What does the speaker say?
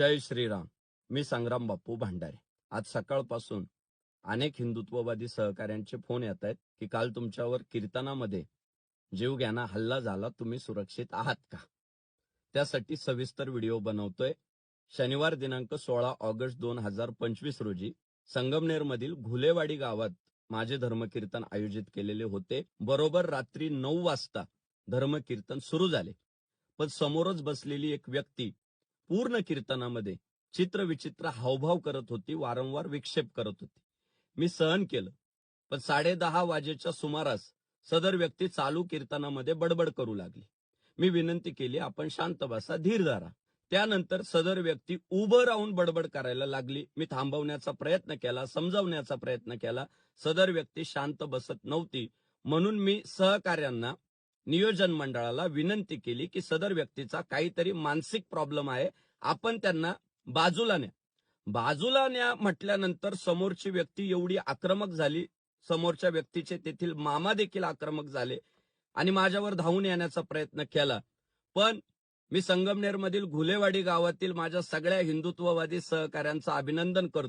जय श्रीराम. मी संग्राम बापू भांडारे. आज सकाळपासून अनेक हिंदुत्ववादी सहकाऱ्यांचे फोन येत आहेत की काल तुमच्यावर कीर्तनामध्ये जीवघ्याना हल्ला झाला तुम्ही सुरक्षित आहात का? त्यासाठी सविस्तर व्हिडिओ बनवतोय. शनिवार दिनांक सोळा ऑगस्ट दोन हजार पंचवीस रोजी संगमनेरमधील घुलेवाडी गावात माझे धर्मकीर्तन आयोजित केलेले होते. बरोबर रात्री नऊ वाजता धर्मकीर्तन सुरू झाले. पण समोरच बसलेली एक व्यक्ती पूर्ण कीर्तनामध्ये चित्रविचित्र हावभाव करत होती वारंवार विक्षेप करत होती. मी सहन केलं पण साडे दहा वाजेच्या सुमारास सदर व्यक्ती चालू कीर्तनामध्ये बडबड करू लागली. मी विनंती केली आपण शांत बसा धीर धरा. त्यानंतर सदर व्यक्ती उभं राहून बडबड करायला लागली. मी थांबवण्याचा प्रयत्न केला समजावण्याचा प्रयत्न केला. सदर व्यक्ती शांत बसत नव्हती म्हणून मी सहकार्यांना नियोजन मंडळाला विनंती केली की सदर व्यक्तीचा काहीतरी मानसिक प्रॉब्लेम आहे आपण त्यांना बाजूला न्या. बाजूला न्या म्हटल्यानंतर समोरची व्यक्ती एवढी आक्रमक झाली समोरच्या व्यक्तीचे तेथील मामा देखील आक्रमक झाले आणि माझ्यावर धावून येण्याचा प्रयत्न केला. पण मी संगमनेरमधील घुलेवाडी गावातील माझ्या सगळ्या हिंदुत्ववादी सहकाऱ्यांचं अभिनंदन करतो.